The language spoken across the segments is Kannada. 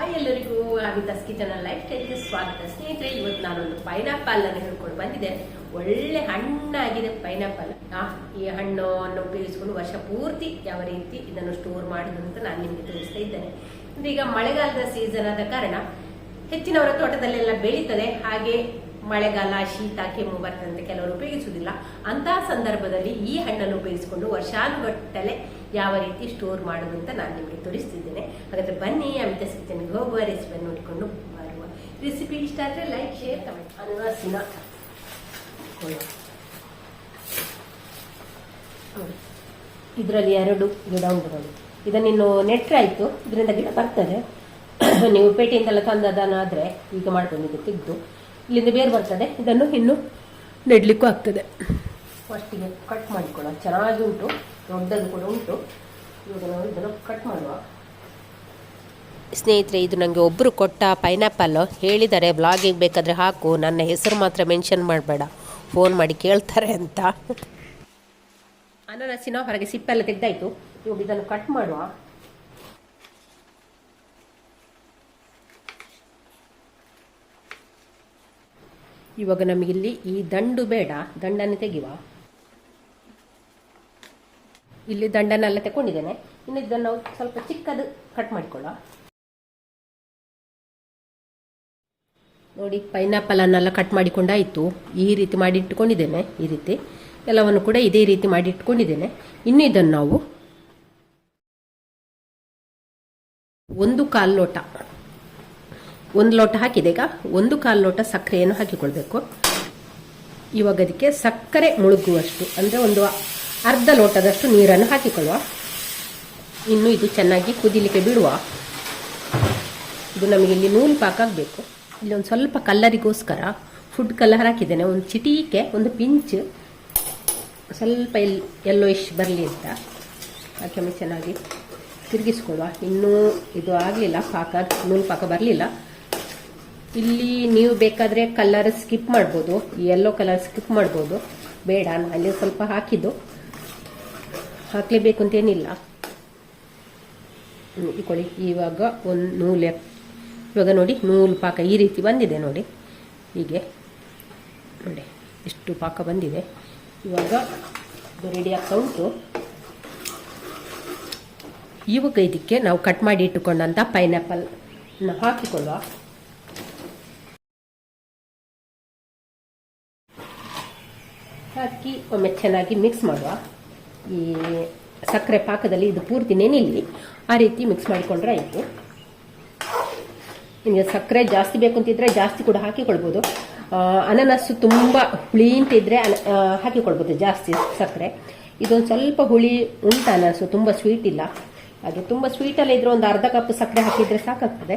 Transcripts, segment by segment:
ಹಾಯ್ ಎಲ್ಲರಿಗೂ ಅಮಿತಾಸ್ ಕಿಚನ್ ಲೈಫ್ ಸ್ಟೈಲ್ಗೆ ಸ್ವಾಗತ. ಸ್ನೇಹಿತರೆ, ಇವತ್ತು ನಾನೊಂದು ಪೈನಾಪಲ್ ಅನ್ನು ಹೇಳ್ಕೊಂಡು ಬಂದಿದ್ದೆ. ಒಳ್ಳೆ ಹಣ್ಣಾಗಿದೆ ಪೈನಾಪಲ್ ಈ ಹಣ್ಣು ಅನ್ನು ಉಪಯೋಗಿಸ್ಕೊಂಡು ವರ್ಷ ಪೂರ್ತಿ ಯಾವ ರೀತಿ ಇದನ್ನು ಸ್ಟೋರ್ ಮಾಡೋದು ಅಂತ ನಾನು ನಿಮಗೆ ತಿಳಿಸ್ತಾ ಇದ್ದೇನೆ. ಅಂದ್ರೆ ಈಗ ಮಳೆಗಾಲದ ಸೀಸನ್ ಆದ ಕಾರಣ ಹೆಚ್ಚಿನವರ ತೋಟದಲ್ಲೆಲ್ಲ ಬೆಳೀತದೆ. ಹಾಗೆ ಮಳೆಗಾಲ ಶೀತ ಕೆಮ್ಮು ಬರ್ತಂತೆ ಕೆಲವರು ಉಪಯೋಗಿಸುವುದಿಲ್ಲ. ಅಂತಹ ಸಂದರ್ಭದಲ್ಲಿ ಈ ಹಣ್ಣನ್ನು ಉಪಯೋಗಿಸಿಕೊಂಡು ವರ್ಷಾನುಗಟ್ಟಲೆ ಯಾವ ರೀತಿ ಸ್ಟೋರ್ ಮಾಡುವುದು ಅಂತ ನಾನು ನಿಮಗೆ ತೋರಿಸ್ತಿದ್ದೇನೆ. ಹಾಗಾದ್ರೆ ಬನ್ನಿ ಅಮಿತ ಸಿಗ್ತೇನೆ ಹೋಗುವ ರೆಸಿಪಿಯನ್ನು ನೋಡಿಕೊಂಡು ಬರುವ ರೆಸಿಪಿ ಇಷ್ಟ ಆದರೆ ಲೈಕ್ ಶೇರ್ ಕಮೆಂಟ್ ಅನವಾಸಿನ ಇದರಲ್ಲಿ ಎರಡು ಗಿಡ ಉಂಟು ನೋಡಿ ಇದನ್ನಿನ್ನು ನೆಟ್ರೆ ಆಯಿತು. ಇದರಿಂದ ಗಿಡ ಬರ್ತದೆ. ನೀವು ಪೇಟೆಯಿಂದೆಲ್ಲ ತಂದದನ್ನಾದರೆ ಈಗ ಮಾಡ್ಕೊಂಡಿದ್ದು ತೆಗೆದು. ಇಲ್ಲಿಂದ ಬೇರೆ ಬರ್ತದೆ. ಇದನ್ನು ಇನ್ನು ನೆಡ್ಲಿಕ್ಕೂ ಆಗ್ತದೆ. ಫಸ್ಟಿಗೆ ಕಟ್ ಮಾಡಿಕೊಳ್ಳೋಣ. ಚೆನ್ನಾಗಿ ಉಂಟು. ದೊಡ್ಡದು ಕೂಡ ಉಂಟು. ಇವಾಗ ನಾವು ಇದನ್ನು ಕಟ್ ಮಾಡುವ. ಸ್ನೇಹಿತರೆ ಇದು ನನಗೆ ಒಬ್ಬರು ಕೊಟ್ಟ ಪೈನಾಪಲ್ ಹೇಳಿದ್ದಾರೆ ಬ್ಲಾಗಿಂಗ್ ಬೇಕಾದರೆ ಹಾಕು. ನನ್ನ ಹೆಸರು ಮಾತ್ರ ಮೆನ್ಷನ್ ಮಾಡಬೇಡ. ಫೋನ್ ಮಾಡಿ ಕೇಳ್ತಾರೆ ಅಂತ. ಅನಾನಸಿನ ಹೊರಗೆ ಸಿಪ್ಪೆಲ್ಲ ತೆಗ್ದಾಯ್ತು. ಇವಾಗ ಇದನ್ನು ಕಟ್ ಮಾಡುವ. ಇವಾಗ ನಮಗಿಲ್ಲಿ ಈ ದಂಡು ಬೇಡ ದಂಡನ್ನು ತೆಗೆಯುವ ಇಲ್ಲಿ ದಂಡನ್ನೆಲ್ಲ ತಗೊಂಡಿದ್ದೇನೆ ಇನ್ನು ಇದನ್ನು ನಾವು ಸ್ವಲ್ಪ ಚಿಕ್ಕದು ಕಟ್ ಮಾಡಿಕೊಳ್ಳೋ ನೋಡಿ ಪೈನಾಪಲ್ ಅನ್ನೆಲ್ಲ ಕಟ್ ಮಾಡಿಕೊಂಡಾಯಿತು. ಈ ರೀತಿ ಮಾಡಿ ಇಟ್ಕೊಂಡಿದ್ದೇನೆ ಈ ರೀತಿ. ಎಲ್ಲವನ್ನು ಕೂಡ ಇದೇ ರೀತಿ ಮಾಡಿ ಇಟ್ಕೊಂಡಿದ್ದೇನೆ ಇನ್ನು ಇದನ್ನು ನಾವು ಒಂದು ಕಾಲು ಲೋಟ ಒಂದು ಲೋಟ ಹಾಕಿದೆ ಈಗ. ಒಂದು ಕಾಲು ಲೋಟ ಸಕ್ಕರೆಯನ್ನು ಹಾಕಿಕೊಳ್ಬೇಕು. ಇವಾಗ ಅದಕ್ಕೆ ಸಕ್ಕರೆ ಮುಳುಗುವಷ್ಟು, ಅಂದರೆ ಒಂದು ಅರ್ಧ ಲೋಟದಷ್ಟು ನೀರನ್ನು ಹಾಕಿಕೊಳ್ಳುವ. ಇನ್ನು ಇದು ಚೆನ್ನಾಗಿ ಕುದಿಲಿಕ್ಕೆ ಬಿಡುವ. ಇದು ನಮಗೆ ಇಲ್ಲಿ ನೂಲು ಪಾಕ ಆಗಬೇಕು. ಇಲ್ಲಿ ಒಂದು ಸ್ವಲ್ಪ ಕಲ್ಲರಿಗೋಸ್ಕರ ಫುಡ್ ಕಲರ್ ಹಾಕಿದ್ದೇನೆ. ಒಂದು ಚಿಟಿಕೆ, ಒಂದು ಪಿಂಚ್, ಸ್ವಲ್ಪ ಎಲ್ ಯೆಲ್ಲೋಯಿಶ್ ಬರಲಿ ಅಂತ. ಹಾಕಿ ಚೆನ್ನಾಗಿ ತಿರುಗಿಸ್ಕೊಳ್ಳುವ. ಇನ್ನೂ ಇದು ಆಗಲಿಲ್ಲ, ಪಾಕ, ನೂಲು ಪಾಕ ಬರಲಿಲ್ಲ. ಇಲ್ಲಿ ನೀವು ಬೇಕಾದರೆ ಕಲರ್ ಸ್ಕಿಪ್ ಮಾಡ್ಬೋದು. ಎಲ್ಲೋ ಕಲರ್ ಸ್ಕಿಪ್ ಮಾಡ್ಬೋದು. ಬೇಡ ನಾನು ಅಲ್ಲಿ ಸ್ವಲ್ಪ ಹಾಕಿದ್ದು. ಹಾಕಲೇಬೇಕು ಅಂತೇನಿಲ್ಲ. ಹ್ಮ್, ಇಕೊಳ್ಳಿ ಇವಾಗ ಒಂದು ನೂಲೆ ಇವಾಗ ನೋಡಿ ನೂಲು ಪಾಕ ಈ ರೀತಿ ಬಂದಿದೆ ನೋಡಿ. ಹೀಗೆ. ನೋಡಿ ಇಷ್ಟು ಪಾಕ ಬಂದಿದೆ. ಇವಾಗ ರೆಡಿ ಆಗ್ತಾ ಉಂಟು. ಇವಾಗ ಇದಕ್ಕೆ ನಾವು ಕಟ್ ಮಾಡಿ ಇಟ್ಟುಕೊಂಡಂಥ ಪೈನಾಪಲ್ ಹಾಕಿಕೊಳ್ಳುವ. ಹಾಕಿ ಒಮ್ಮೆ ಚೆನ್ನಾಗಿ ಮಿಕ್ಸ್ ಮಾಡುವ. ಈ ಸಕ್ಕರೆ ಪಾಕದಲ್ಲಿ ಇದು ಪೂರ್ತಿ ನೆನಿಲಿ. ಆ ರೀತಿ ಮಿಕ್ಸ್ ಮಾಡಿಕೊಂಡ್ರೆ ಆಯಿತು. ನಿಮಗೆ ಸಕ್ಕರೆ ಜಾಸ್ತಿ ಬೇಕು ಅಂತಿದ್ರೆ ಜಾಸ್ತಿ ಕೂಡ ಹಾಕಿಕೊಳ್ಬೋದು. ಅನನಸ್ಸು ತುಂಬ ಹುಳಿ ಅಂತಿದ್ರೆ ಹಾಕಿಕೊಳ್ಬೋದು ಜಾಸ್ತಿ ಸಕ್ಕರೆ. ಇದೊಂದು ಸ್ವಲ್ಪ ಹುಳಿ ಉಂಟು ಅನಾನಸ್ಸು, ತುಂಬ ಸ್ವೀಟ್ ಇಲ್ಲ. ಅದು ತುಂಬ ಸ್ವೀಟಲ್ಲಿ ಇದ್ರೆ ಒಂದು ಅರ್ಧ ಕಪ್ ಸಕ್ಕರೆ ಹಾಕಿದರೆ ಸಾಕಾಗ್ತದೆ.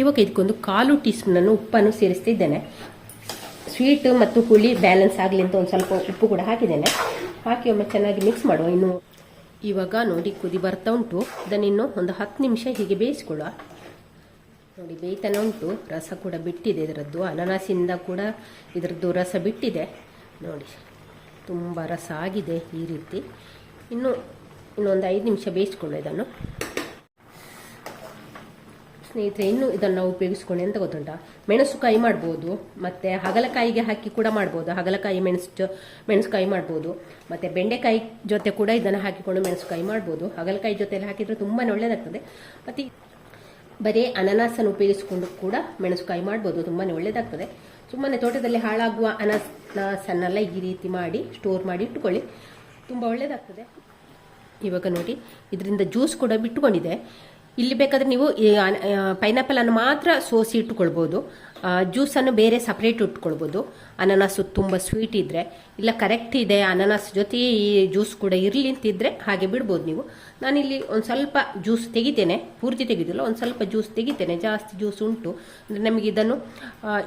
ಇವಾಗ ಇದಕ್ಕೊಂದು ಕಾಲು ಟೀ ಸ್ಪೂನನ್ನು ಉಪ್ಪನ್ನು ಸೇರಿಸ್ತಿದ್ದೇನೆ. ಸ್ವೀಟ್ ಮತ್ತು ಹುಳಿ ಬ್ಯಾಲೆನ್ಸ್ ಆಗಲಿ ಅಂತ ಒಂದು ಸ್ವಲ್ಪ ಉಪ್ಪು ಕೂಡ ಹಾಕಿದ್ದೇನೆ. ಹಾಕಿ ಒಮ್ಮೆ ಚೆನ್ನಾಗಿ ಮಿಕ್ಸ್ ಮಾಡುವ. ಇನ್ನು ಇವಾಗ ನೋಡಿ ಕುದಿ ಬರ್ತಾ ಉಂಟು. ಇದನ್ನಿನ್ನು ಒಂದು ಹತ್ತು ನಿಮಿಷ ಹೀಗೆ ಬೇಯಿಸ್ಕೊಳ್ಳುವ. ನೋಡಿ, ಬೇಯ್ತಾನೆ ಉಂಟು. ರಸ ಕೂಡ ಬಿಟ್ಟಿದೆ ಇದರದ್ದು. ಅನಾನಸಿಂದ ಕೂಡ ಇದರದ್ದು ರಸ ಬಿಟ್ಟಿದೆ. ನೋಡಿ, ತುಂಬ ರಸ ಆಗಿದೆ ಈ ರೀತಿ. ಇನ್ನು ಇನ್ನೊಂದು ಐದು ನಿಮಿಷ ಬೇಯಿಸ್ಕೊಳ್ಳೋ ಇದನ್ನು. ಸ್ನೇಹಿತರೆ, ಇನ್ನು ಇದನ್ನು ನಾವು ಉಪಯೋಗಿಸ್ಕೊಂಡು ಎಂತ ಗೊತ್ತುಂಟ ಮೆಣಸುಕಾಯಿ ಮಾಡ್ಬೋದು, ಮತ್ತು ಹಾಗಲಕಾಯಿಗೆ ಹಾಕಿ ಕೂಡ ಮಾಡ್ಬೋದು. ಹಾಗಲಕಾಯಿ ಮೆಣಸು ಮೆಣಸುಕಾಯಿ ಮಾಡ್ಬೋದು. ಮತ್ತು ಬೆಂಡೆಕಾಯಿ ಜೊತೆ ಕೂಡ ಇದನ್ನು ಹಾಕಿಕೊಂಡು ಮೆಣಸುಕಾಯಿ ಮಾಡ್ಬೋದು. ಹಾಗಲಕಾಯಿ ಜೊತೆಯಲ್ಲಿ ಹಾಕಿದರೆ ತುಂಬಾ ಒಳ್ಳೆಯದಾಗ್ತದೆ ಮತ್ತು ಬರೀ ಅನಾನಸನ್ನು ಉಪಯೋಗಿಸಿಕೊಂಡು ಕೂಡ ಮೆಣಸುಕಾಯಿ ಮಾಡ್ಬೋದು. ತುಂಬಾ ಒಳ್ಳೆಯದಾಗ್ತದೆ ಸುಮ್ಮನೆ ತೋಟದಲ್ಲಿ ಹಾಳಾಗುವ ಅನಾನಸನ್ನೆಲ್ಲ ಈ ರೀತಿ ಮಾಡಿ ಸ್ಟೋರ್ ಮಾಡಿ ಇಟ್ಟುಕೊಳ್ಳಿ. ತುಂಬ ಒಳ್ಳೆಯದಾಗ್ತದೆ ಇವಾಗ ನೋಡಿ, ಇದರಿಂದ ಜ್ಯೂಸ್ ಕೂಡ ಬಿಟ್ಟುಕೊಂಡಿದೆ. ಇಲ್ಲಿ ಬೇಕಾದ್ರೆ ನೀವು ಪೈನಾಪಲ್ ಅನ್ನು ಮಾತ್ರ ಸೋಸಿ ಇಟ್ಟುಕೊಳ್ಬೋದು. ಜ್ಯೂಸ್ ಜ್ಯೂಸನ್ನು ಬೇರೆ ಸಪ್ರೇಟ್ ಇಟ್ಕೊಳ್ಬೋದು ಅನಾನಸು ತುಂಬ ಸ್ವೀಟ್ ಇದ್ದರೆ ಇಲ್ಲ ಕರೆಕ್ಟ್ ಇದೆ ಅನಾನಸ್ ಜೊತೆ ಈ ಜ್ಯೂಸ್ ಕೂಡ ಇರಲಿ ಅಂತಿದ್ರೆ ಹಾಗೆ ಬಿಡ್ಬೋದು ನೀವು. ನಾನಿಲ್ಲಿ ಒಂದು ಸ್ವಲ್ಪ ಜ್ಯೂಸ್ ತೆಗಿತೇನೆ. ಪೂರ್ತಿ ತೆಗೆದಿಲ್ಲ, ಒಂದು ಸ್ವಲ್ಪ ಜ್ಯೂಸ್ ತೆಗಿತೇನೆ. ಜಾಸ್ತಿ ಜ್ಯೂಸ್ ಉಂಟು. ಅಂದರೆ ನಮಗೆ ಇದನ್ನು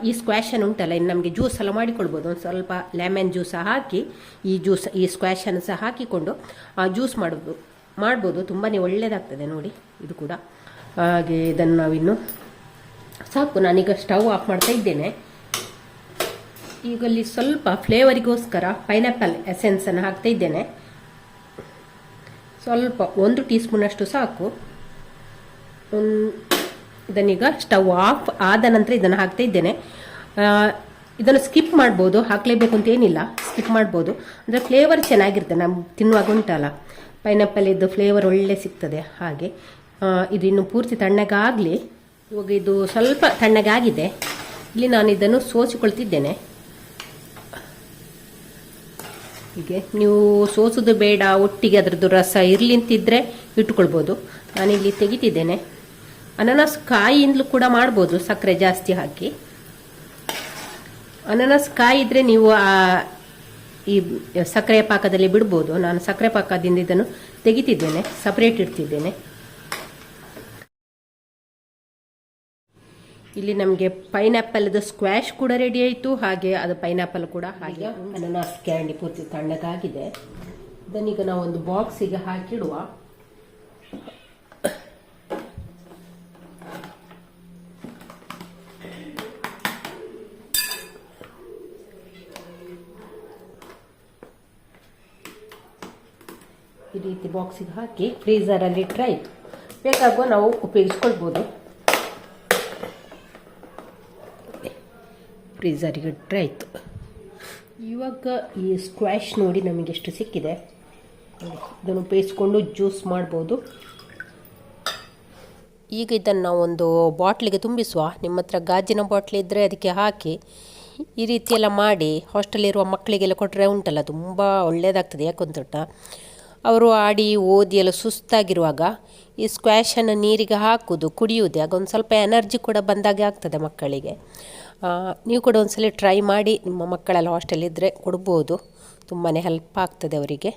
ಈ ಸ್ಕ್ವಾಶನ್ನು ಉಂಟಲ್ಲ, ಇನ್ನು ನಮಗೆ ಜ್ಯೂಸ್ ಎಲ್ಲ ಮಾಡಿಕೊಳ್ಬೋದು. ಒಂದು ಸ್ವಲ್ಪ ಲೆಮನ್ ಜ್ಯೂಸ್ ಹಾಕಿ, ಈ ಜ್ಯೂಸ್ ಈ ಸ್ಕ್ವಾಶನ್ನು ಸಹ ಹಾಕಿಕೊಂಡು ಜ್ಯೂಸ್ ಮಾಡೋದು ಮಾಡ್ಬೋದು. ತುಂಬಾ ಒಳ್ಳೆಯದಾಗ್ತದೆ ನೋಡಿ, ಇದು ಕೂಡ. ಹಾಗೆ ಇದನ್ನು ನಾವಿನ್ನು ಸಾಕು. ನಾನೀಗ ಸ್ಟವ್ ಆಫ್ ಮಾಡ್ತಾ ಇದ್ದೇನೆ. ಈಗ ಅಲ್ಲಿ ಸ್ವಲ್ಪ ಫ್ಲೇವರಿಗೋಸ್ಕರ ಪೈನಾಪಲ್ ಎಸೆನ್ಸನ್ನು ಹಾಕ್ತಾ ಇದ್ದೇನೆ. ಸ್ವಲ್ಪ, ಒಂದು ಟೀ ಸ್ಪೂನಷ್ಟು ಸಾಕು ಇದನ್ನೀಗ ಸ್ಟವ್ ಆಫ್ ಆದ ನಂತರ ಇದನ್ನು ಹಾಕ್ತಾ ಇದ್ದೇನೆ. ಇದನ್ನು ಸ್ಕಿಪ್ ಮಾಡ್ಬೋದು. ಹಾಕಲೇಬೇಕು ಅಂತ ಏನಿಲ್ಲ. ಸ್ಕಿಪ್ ಮಾಡ್ಬೋದು. ಅಂದರೆ ಫ್ಲೇವರ್ ಚೆನ್ನಾಗಿರುತ್ತೆ. ನಮ್ಗೆ ತಿನ್ನುವಾಗ ಉಂಟಲ್ಲ. ಪೈನಾಪಲ್ ಇದ್ದು ಫ್ಲೇವರ್ ಒಳ್ಳೆ ಸಿಗ್ತದೆ ಹಾಗೆ. ಇದು ಇನ್ನು ಪೂರ್ತಿ ತಣ್ಣಗಾಗಲಿ. ಇವಾಗ ಇದು ಸ್ವಲ್ಪ ತಣ್ಣಗಾಗಿದೆ. ಇಲ್ಲಿ ನಾನು ಇದನ್ನು ಸೋಸಿಕೊಳ್ತಿದ್ದೇನೆ. ಹೀಗೆ ನೀವು ಸೋಸೋದು ಬೇಡ, ಒಟ್ಟಿಗೆ ಅದರದ್ದು ರಸ ಇರಲಿ ಅಂತಿದ್ರೆ ಇಟ್ಕೊಳ್ಬೋದು ನಾನಿಲ್ಲಿ ತೆಗಿತಿದ್ದೇನೆ. ಅನಾನಸ್ ಕಾಯಿಯಿಂದಲೂ ಕೂಡ ಮಾಡ್ಬೋದು, ಸಕ್ಕರೆ ಜಾಸ್ತಿ ಹಾಕಿ. ಅನಾನಸ್ ಕಾಯಿ ಇದ್ರೆ ನೀವು ಈ ಸಕ್ಕರೆ ಪಾಕದಲ್ಲಿ ಬಿಡ್ಬೋದು. ನಾನು ಸಕ್ಕರೆ ಪಾಕದಿಂದ ಇದನ್ನು ತೆಗಿತಿದ್ದೇನೆ ಸಪ್ರೇಟ್ ಇಡ್ತಿದ್ದೇನೆ. ಇಲ್ಲಿ ನಮಗೆ ಪೈನಾಪಲ್ ಸ್ಕ್ವಾಶ್ ಕೂಡ ರೆಡಿ ಆಯಿತು. ಹಾಗೆ ಅದು ಪೈನಾಪಲ್ ಕೂಡ ಹಾಗೆ ಅನಾನಸ್ ಕ್ಯಾಂಡಿ ಪೂರ್ತಿ ತಣ್ಣಗಾಗಿದೆ. ಇದನ್ನೀಗ ನಾವು ಒಂದು ಬಾಕ್ಸಿಗೆ ಹಾಕಿಡುವ ಈ ರೀತಿ ಬಾಕ್ಸಿಗೆ ಹಾಕಿ ಫ್ರೀಝರಲ್ಲಿ ಇಟ್ಟರೆ ಆಯಿತು ಬೇಕಾಗುವ ನಾವು ಉಪಯೋಗಿಸ್ಕೊಳ್ಬೋದು. ಫ್ರೀಝರಿಗೆ ಇಟ್ಟರೆ ಆಯಿತು. ಇವಾಗ ಈ ಸ್ಕ್ವಾಶ್ ನೋಡಿ ನಮಗೆ ಎಷ್ಟು ಸಿಕ್ಕಿದೆ. ಇದನ್ನು ಉಪಯೋಗಿಸ್ಕೊಂಡು ಜ್ಯೂಸ್ ಮಾಡ್ಬೋದು. ಈಗ ಇದನ್ನು ಒಂದು ಬಾಟ್ಲಿಗೆ ತುಂಬಿಸುವ. ನಿಮ್ಮ ಹತ್ರ ಗಾಜಿನ ಬಾಟ್ಲಿ ಇದ್ದರೆ ಅದಕ್ಕೆ ಹಾಕಿ ಈ ರೀತಿಯೆಲ್ಲ ಮಾಡಿ ಹಾಸ್ಟೆಲಿರುವ ಮಕ್ಕಳಿಗೆಲ್ಲ ಕೊಟ್ಟರೆ ಉಂಟಲ್ಲ, ತುಂಬ ಒಳ್ಳೆಯದಾಗ್ತದೆ ಯಾಕೊಂತುಂಟ ಅವರು ಆಡಿ ಓದಿ ಎಲ್ಲ ಸುಸ್ತಾಗಿರುವಾಗ ಈ ಸ್ಕ್ವಾಶನ್ನು ನೀರಿಗೆ ಹಾಕೋದು ಕುಡಿಯುವುದು ಆಗ ಒಂದು ಸ್ವಲ್ಪ ಎನರ್ಜಿ ಕೂಡ ಬಂದಾಗೆ ಆಗ್ತದೆ ಮಕ್ಕಳಿಗೆ. ನೀವು ಕೂಡ ಒಂದ್ಸಲ ಟ್ರೈ ಮಾಡಿ, ನಿಮ್ಮ ಮಕ್ಕಳೆಲ್ಲ ಹಾಸ್ಟೆಲ್ ಇದ್ದರೆ ಕೊಡ್ಬೋದು. ತುಂಬಾ ಹೆಲ್ಪ್ ಆಗ್ತದೆ ಅವರಿಗೆ.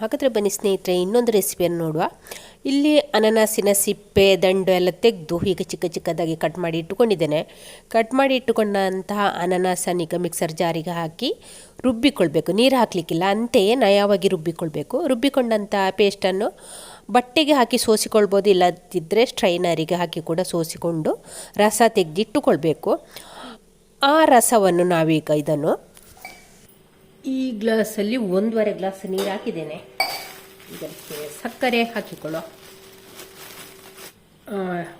ಹಾಗಾದರೆ ಬನ್ನಿ ಸ್ನೇಹಿತರೆ, ಇನ್ನೊಂದು ರೆಸಿಪಿಯನ್ನು ನೋಡುವ. ಇಲ್ಲಿ ಅನನಾಸಿನ ಸಿಪ್ಪೆ, ದಂಡು ಎಲ್ಲ ತೆಗೆದು ಹೀಗೆ ಚಿಕ್ಕ ಚಿಕ್ಕದಾಗಿ ಕಟ್ ಮಾಡಿ ಇಟ್ಟುಕೊಂಡಿದ್ದೇನೆ. ಕಟ್ ಮಾಡಿ ಇಟ್ಟುಕೊಂಡಂತಹ ಅನನಾಸನ್ನ ಈಗ ಮಿಕ್ಸರ್ ಜಾರಿಗೆ ಹಾಕಿ ರುಬ್ಬಿಕೊಳ್ಬೇಕು. ನೀರು ಹಾಕಲಿಕ್ಕಿಲ್ಲ, ಅಂತೆಯೇ ನಯವಾಗಿ ರುಬ್ಬಿಕೊಳ್ಬೇಕು. ರುಬ್ಬಿಕೊಂಡಂತಹ ಪೇಸ್ಟನ್ನು ಬಟ್ಟೆಗೆ ಹಾಕಿ ಸೋಸಿಕೊಳ್ಬೋದು ಇಲ್ಲದಿದ್ದರೆ ಸ್ಟ್ರೈನರಿಗೆ ಹಾಕಿ ಕೂಡ ಸೋಸಿಕೊಂಡು ರಸ ತೆಗೆದಿಟ್ಟುಕೊಳ್ಬೇಕು ಆ ರಸವನ್ನು ನಾವೀಗ ಇದನ್ನು ಈ ಗ್ಲಾಸಲ್ಲಿ ಒಂದೂವರೆ ಗ್ಲಾಸ್ ನೀರು ಹಾಕಿದ್ದೇನೆ. ಇದಕ್ಕೆ ಸಕ್ಕರೆ ಹಾಕಿಕೊಳ್ಳೋ.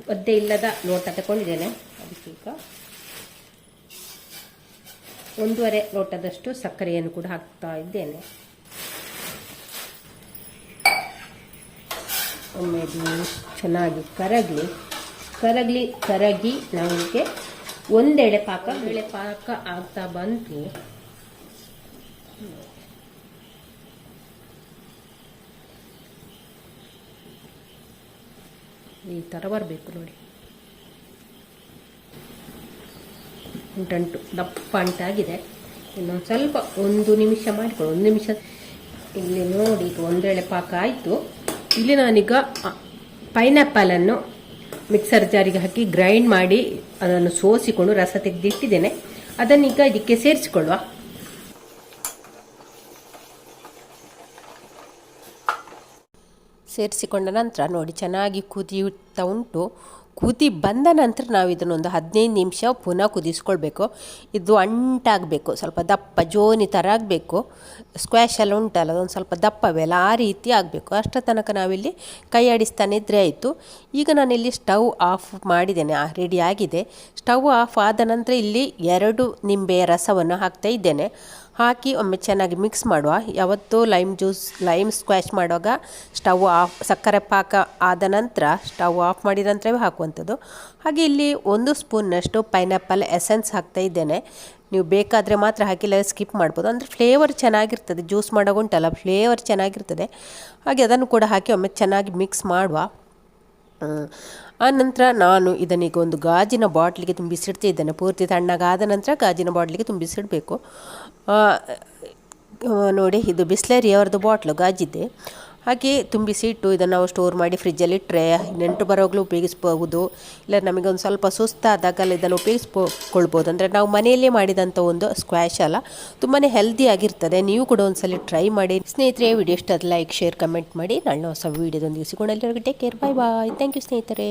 ಒದ್ದೆ ಇಲ್ಲದ ಲೋಟ ತಗೊಂಡಿದ್ದೇನೆ. ಅದಕ್ಕೆ ಈಗ ಒಂದೂವರೆ ಲೋಟದಷ್ಟು ಸಕ್ಕರೆಯನ್ನು ಕೂಡ ಹಾಕ್ತಾ ಇದ್ದೇನೆ. ಒಮ್ಮೆ ಚೆನ್ನಾಗಿ ಕರಗಲಿ. ಕರಗಲಿ, ಕರಗಿ ನಮಗೆ ಒಂದೆಳೆ ಪಾಕ, ಬೇಳೆ ಪಾಕ ಆಗ್ತಾ ಬಂತು. ಈ ಥರ ಬರಬೇಕು ನೋಡಿ. ಉಂಟಂಟು, ದಪ್ಪ ಅಂಟಾಗಿದೆ ಇನ್ನೊಂದು ಸ್ವಲ್ಪ ಒಂದು ನಿಮಿಷ ಮಾಡಿಕೊಳ್ಳಿ, ಒಂದು ನಿಮಿಷ. ಇಲ್ಲಿ ನೋಡಿ, ಈಗ ಒಂದೇಳೆ ಪಾಕ ಆಯಿತು. ಇಲ್ಲಿ ನಾನೀಗ ಪೈನಾಪಲನ್ನು ಮಿಕ್ಸರ್ ಜಾರಿಗೆ ಹಾಕಿ ಗ್ರೈಂಡ್ ಮಾಡಿ ಅದನ್ನು ಸೋಸಿಕೊಂಡು ರಸ ತೆಗೆದಿಟ್ಟಿದ್ದೇನೆ. ಅದನ್ನೀಗ ಇದಕ್ಕೆ ಸೇರಿಸಿಕೊಳ್ಳುವ. ಸೇರಿಸಿಕೊಂಡ ನಂತರ ನೋಡಿ ಚೆನ್ನಾಗಿ ಕುದಿಯುತ್ತಾ ಉಂಟು. ಕುದಿ ಬಂದ ನಂತರ ನಾವು ಇದನ್ನೊಂದು ಹದಿನೈದು ನಿಮಿಷ ಪುನಃ ಕುದಿಸ್ಕೊಳ್ಬೇಕು. ಇದು ಅಂಟಾಗಬೇಕು, ಸ್ವಲ್ಪ ದಪ್ಪ, ಜೋನಿ ಥರ ಆಗಬೇಕು. ಸ್ಕ್ವ್ಯಾಶ್ ಎಲ್ಲ ಉಂಟಲ್ಲ, ಅದೊಂದು ಸ್ವಲ್ಪ ದಪ್ಪವೆಲ್ಲ ಆ ರೀತಿ ಆಗಬೇಕು. ಅಷ್ಟರ ತನಕ ನಾವಿಲ್ಲಿ ಕೈ ಆಡಿಸ್ತಾನೆ ಇದ್ದರೆ ಆಯಿತು. ಈಗ ನಾನಿಲ್ಲಿ ಸ್ಟವ್ ಆಫ್ ಮಾಡಿದ್ದೇನೆ ರೆಡಿ ಆಗಿದೆ. ಸ್ಟವ್ ಆಫ್ ಆದ ನಂತರ ಇಲ್ಲಿ ಎರಡು ನಿಂಬೆಯ ರಸವನ್ನು ಹಾಕ್ತಾ ಇದ್ದೇನೆ. ಹಾಕಿ ಒಮ್ಮೆ ಚೆನ್ನಾಗಿ ಮಿಕ್ಸ್ ಮಾಡುವ. ಯಾವತ್ತೂ ಲೈಮ್ ಜ್ಯೂಸ್ ಲೈಮ್ ಸ್ಕ್ವಾಷ್ ಮಾಡುವಾಗ ಸ್ಟವ್ ಆಫ್, ಸಕ್ಕರೆ ಪಾಕ ಆದ ನಂತರ, ಸ್ಟವ್ ಆಫ್ ಮಾಡಿದ ನಂತರವೇ ಹಾಕುವಂಥದ್ದು. ಹಾಗೆ ಇಲ್ಲಿ ಒಂದು ಸ್ಪೂನ್ನಷ್ಟು ಪೈನಾಪಲ್ ಎಸೆನ್ಸ್ ಹಾಕ್ತಾ ಇದ್ದೇನೆ. ನೀವು ಬೇಕಾದರೆ ಮಾತ್ರ ಹಾಕಿಲ್ಲ, ಸ್ಕಿಪ್ ಮಾಡ್ಬೋದು. ಅಂದರೆ ಫ್ಲೇವರ್ ಚೆನ್ನಾಗಿರ್ತದೆ, ಜ್ಯೂಸ್ ಮಾಡೋಗುಂಟಲ್ಲ ಫ್ಲೇವರ್ ಚೆನ್ನಾಗಿರ್ತದೆ. ಹಾಗೆ ಅದನ್ನು ಕೂಡ ಹಾಕಿ ಒಮ್ಮೆ ಚೆನ್ನಾಗಿ ಮಿಕ್ಸ್ ಮಾಡುವ. ಆನಂತರ ನಾನು ಇದನ್ನೀಗ ಒಂದು ಗಾಜಿನ ಬಾಟ್ಲಿಗೆ ತುಂಬಿಸಿಡ್ತಿದ್ದೇನೆ. ಪೂರ್ತಿ ತಣ್ಣಗಾದ ನಂತರ ಗಾಜಿನ ಬಾಟ್ಲಿಗೆ ತುಂಬಿಸಿಡಬೇಕು. ನೋಡಿ, ಇದು ಬಿಸ್ಲರಿ ಅವರದ್ದು ಬಾಟ್ಲು, ಗಾಜಿದ್ದೆ. ಹಾಗೆ ತುಂಬಿಸಿ ಇಟ್ಟು ಇದನ್ನು ನಾವು ಸ್ಟೋರ್ ಮಾಡಿ ಫ್ರಿಜ್ಜಲ್ಲಿ ಇಟ್ಟರೆ ನೆಂಟು ಬರೋಗ್ಲೂ ಉಪಯೋಗಿಸ್ಬೋದು ಇಲ್ಲ ನಮಗೆ ಒಂದು ಸ್ವಲ್ಪ ಸುಸ್ತಾದಾಗ ಇದನ್ನು ಉಪಯೋಗಿಸ್ಕೊಳ್ಬೋದು ಅಂದರೆ ನಾವು ಮನೆಯಲ್ಲೇ ಮಾಡಿದಂಥ ಒಂದು ಸ್ಕ್ವಾಶ್ ಅಲ್ಲ ತುಂಬಾ ಹೆಲ್ದಿ ಆಗಿರ್ತದೆ. ನೀವು ಕೂಡ ಒಂದ್ಸಲ ಟ್ರೈ ಮಾಡಿ. ಸ್ನೇಹಿತರೆ ವಿಡಿಯೋ ಇಷ್ಟ ಲೈಕ್ ಶೇರ್ ಕಮೆಂಟ್ ಮಾಡಿ. ನಾಳೆ ಹೊಸ ವೀಡಿಯೋದೊಂದಿಗೆ ಸಿಗೋಣ. ಎಲ್ಲರಿಗೂ take care bye bye thank you ಸ್ನೇಹಿತರೆ.